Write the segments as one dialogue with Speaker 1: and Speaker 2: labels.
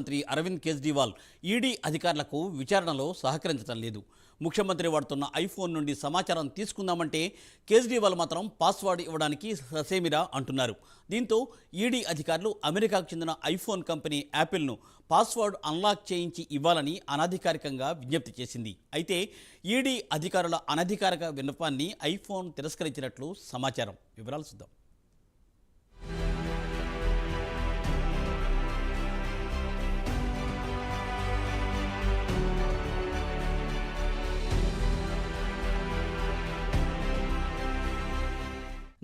Speaker 1: మంత్రి అరవింద్ కేజ్రీవాల్ ఈడీ అధికారులకు విచారణలో సహకరించడం లేదు. ముఖ్యమంత్రి వాడుతున్న ఐఫోన్ నుండి సమాచారం తీసుకుందామంటే కేజ్రీవాల్ మాత్రం పాస్వర్డ్ ఇవ్వడానికి ససేమిరా అంటున్నారు. దీంతో ఈడీ అధికారులు అమెరికాకు చెందిన ఐఫోన్ కంపెనీ యాపిల్ను పాస్వర్డ్ అన్లాక్ చేయించి ఇవ్వాలని అనధికారికంగా విజ్ఞప్తి చేసింది. అయితే ఈడీ అధికారుల అనధికారిక విన్నపాన్ని ఐఫోన్ తిరస్కరించినట్లు సమాచారం. వివరాలు చూద్దాం.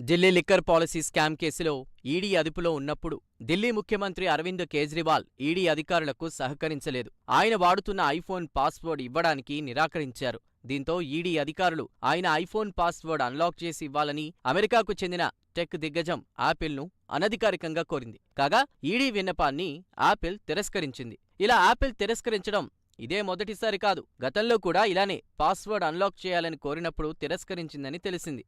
Speaker 2: ఢిల్లీ లిక్కర్ పాలసీ స్కామ్ కేసులో ఈడీ అదుపులో ఉన్నప్పుడు ఢిల్లీ ముఖ్యమంత్రి అరవింద్ కేజ్రీవాల్ ఈడీ అధికారులకు సహకరించలేదు. ఆయన వాడుతున్న ఐఫోన్ పాస్వర్డ్ ఇవ్వడానికి నిరాకరించారు. దీంతో ఈడీ అధికారులు ఆయన ఐఫోన్ పాస్వర్డ్ అన్లాక్ చేసి ఇవ్వాలని అమెరికాకు చెందిన టెక్ దిగ్గజం యాపిల్ను అనధికారికంగా కోరింది. కాగా ఈడీ విన్నపాన్ని యాపిల్ తిరస్కరించింది. ఇలా యాపిల్ తిరస్కరించడం ఇదే మొదటిసారి కాదు గతంలో కూడా ఇలానే పాస్వర్డ్ అన్లాక్ చేయాలని కోరినప్పుడు తిరస్కరించిందని తెలిసింది.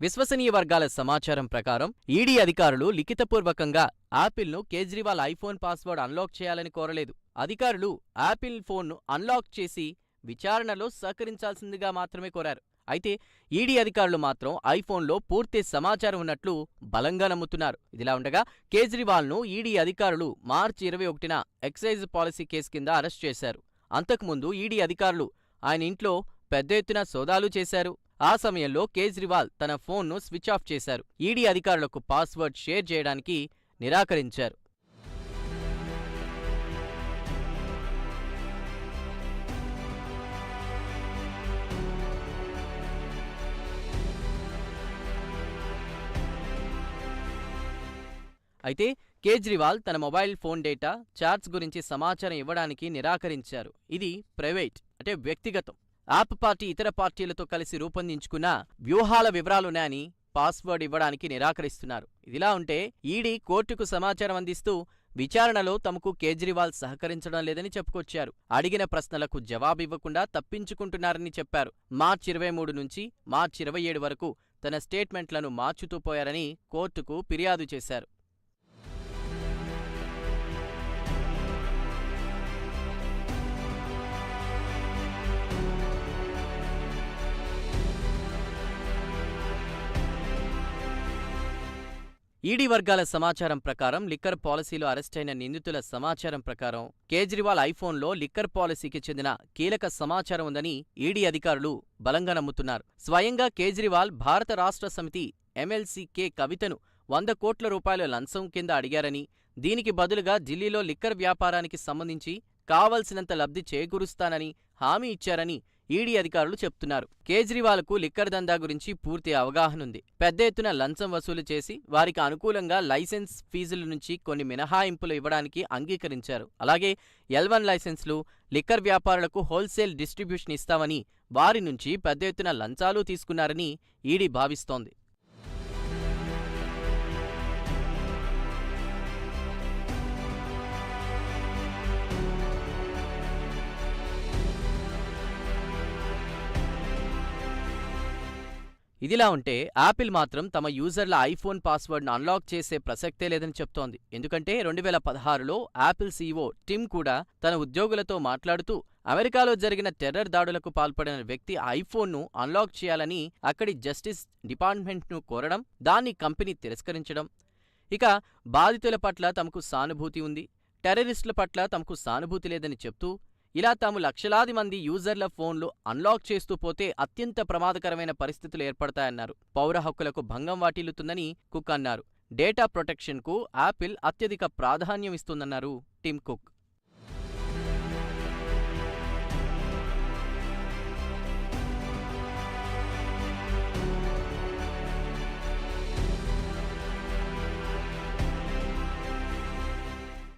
Speaker 2: విశ్వసనీయ వర్గాల సమాచారం ప్రకారం ఈడీ అధికారులు లిఖితపూర్వకంగా యాపిల్ను కేజ్రీవాల్ ఐఫోన్ పాస్వర్డ్ అన్లాక్ చేయాలని కోరలేదు. అధికారులు యాపిల్ ఫోన్ను అన్లాక్ చేసి విచారణలో సహకరించాల్సిందిగా మాత్రమే కోరారు. అయితే ఈడీ అధికారులు మాత్రం ఐఫోన్లో పూర్తి సమాచారం ఉన్నట్లు బలంగా నమ్ముతున్నారు. ఇదిలా ఉండగా కేజ్రీవాల్ను ఈడీ అధికారులు మార్చి ఇరవై ఒకటిన ఎక్సైజ్ పాలసీ కేసు కింద అరెస్ట్ చేశారు. అంతకుముందు ఈడీ అధికారులు ఆయన ఇంట్లో పెద్ద ఎత్తున సోదాలు చేశారు. ఆ సమయంలో కేజ్రీవాల్ తన ఫోన్ను స్విచ్ ఆఫ్ చేశారు. ఈడీ అధికారులకు పాస్వర్డ్ షేర్ చేయడానికి నిరాకరించారు. అయితే కేజ్రీవాల్ తన మొబైల్ ఫోన్ డేటా చార్ట్స్ గురించి సమాచారం ఇవ్వడానికి నిరాకరించారు. ఇది ప్రైవేట్ అంటే వ్యక్తిగతం. యాప్ పార్టీ ఇతర పార్టీలతో కలిసి రూపొందించుకున్న వ్యూహాల వివరాలున్నాయని పాస్వర్డ్ ఇవ్వడానికి నిరాకరిస్తున్నారు. ఇదిలా ఉంటే ఈడీ కోర్టుకు సమాచారం అందిస్తూ విచారణలో తమకు కేజ్రీవాల్ సహకరించడం లేదని చెప్పుకొచ్చారు. అడిగిన ప్రశ్నలకు జవాబివ్వకుండా తప్పించుకుంటున్నారని చెప్పారు. మార్చి ఇరవై మూడు నుంచి మార్చి ఇరవై ఏడు వరకు తన స్టేట్మెంట్లను మార్చుతూ పోయారని కోర్టుకు ఫిర్యాదు చేశారు. ఈడీ వర్గాల సమాచారం ప్రకారం లిక్కర్ పాలసీలో అరెస్టైన నిందితుల సమాచారం ప్రకారం కేజ్రీవాల్ ఐఫోన్లో లిక్కర్ పాలసీకి చెందిన కీలక సమాచారం ఉందని ఈడీ అధికారులు బలంగా నమ్ముతున్నారు. స్వయంగా కేజ్రీవాల్ భారత రాష్ట్ర సమితి ఎమ్మెల్సీ కె కవితను వంద కోట్ల రూపాయల లంచం కింద అడిగారని దీనికి బదులుగా ఢిల్లీలో లిక్కర్ వ్యాపారానికి సంబంధించి కావలసినంత లబ్ధి చేకూరుస్తానని హామీ ఇచ్చారని ఈడీ అధికారులు చెప్తున్నారు. కేజ్రీవాల్కు లిక్కర్ దందా గురించి పూర్తి అవగాహన ఉంది. పెద్ద ఎత్తున లంచం వసూలు చేసి వారికి అనుకూలంగా లైసెన్స్ ఫీజుల నుంచి కొన్ని మినహాయింపులు ఇవ్వడానికి అంగీకరించారు. అలాగే ఎల్వన్ లైసెన్స్లు లిక్కర్ వ్యాపారులకు హోల్సేల్ డిస్ట్రిబ్యూషన్ ఇస్తామని వారి నుంచి పెద్ద ఎత్తున లంచాలు తీసుకున్నారని ఈడీ భావిస్తోంది. ఇదిలా ఉంటే యాపిల్ మాత్రం తమ యూజర్ల ఐఫోన్ పాస్వర్డ్ను అన్లాక్ చేసే ప్రసక్తే లేదని చెప్తోంది. ఎందుకంటే రెండు వేల పదహారులో యాపిల్ సీఈఓ టిమ్ కూడా తన ఉద్యోగులతో మాట్లాడుతూ అమెరికాలో జరిగిన టెర్రర్ దాడులకు పాల్పడిన వ్యక్తి ఐఫోన్ను అన్లాక్ చేయాలని అక్కడి జస్టిస్ డిపార్ట్మెంట్ను కోరడం దాన్ని కంపెనీ తిరస్కరించడం. ఇక బాధితుల పట్ల తమకు సానుభూతి ఉంది. టెర్రరిస్టుల పట్ల తమకు సానుభూతి లేదని చెప్తూ ఇలా తాము లక్షలాది మంది యూజర్ల ఫోన్లు అన్లాక్ చేస్తూ పోతే అత్యంత ప్రమాదకరమైన పరిస్థితులు ఏర్పడతాయన్నారు. పౌర హక్కులకు భంగం వాటిల్లుతుందని కుక్ అన్నారు. డేటా ప్రొటెక్షన్కు యాపిల్ అత్యధిక ప్రాధాన్యం ఇస్తుందన్నారు టిమ్ కుక్.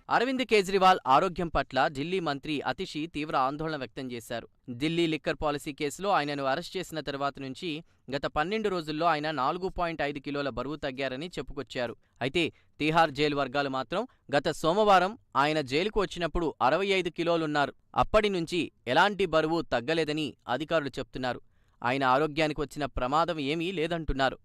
Speaker 2: అరవింద్ కేజ్రీవాల్ ఆరోగ్యం పట్ల ఢిల్లీ మంత్రి అతిషి తీవ్ర ఆందోళన వ్యక్తం చేశారు. ఢిల్లీ లిక్కర్ పాలసీ కేసులో ఆయనను అరెస్ట్ చేసిన తర్వాత నుంచి గత పన్నెండు రోజుల్లో ఆయన నాలుగు పాయింట్ ఐదు కిలోల బరువు తగ్గారని చెప్పుకొచ్చారు. అయితే తీహార్ జైలు వర్గాలు మాత్రం గత సోమవారం ఆయన జైలుకు వచ్చినప్పుడు అరవై ఐదు కిలోలున్నారు. అప్పటి నుంచి ఎలాంటి బరువు తగ్గలేదని అధికారులు చెప్తున్నారు. ఆయన ఆరోగ్యానికి వచ్చిన ప్రమాదం ఏమీ లేదంటున్నారు.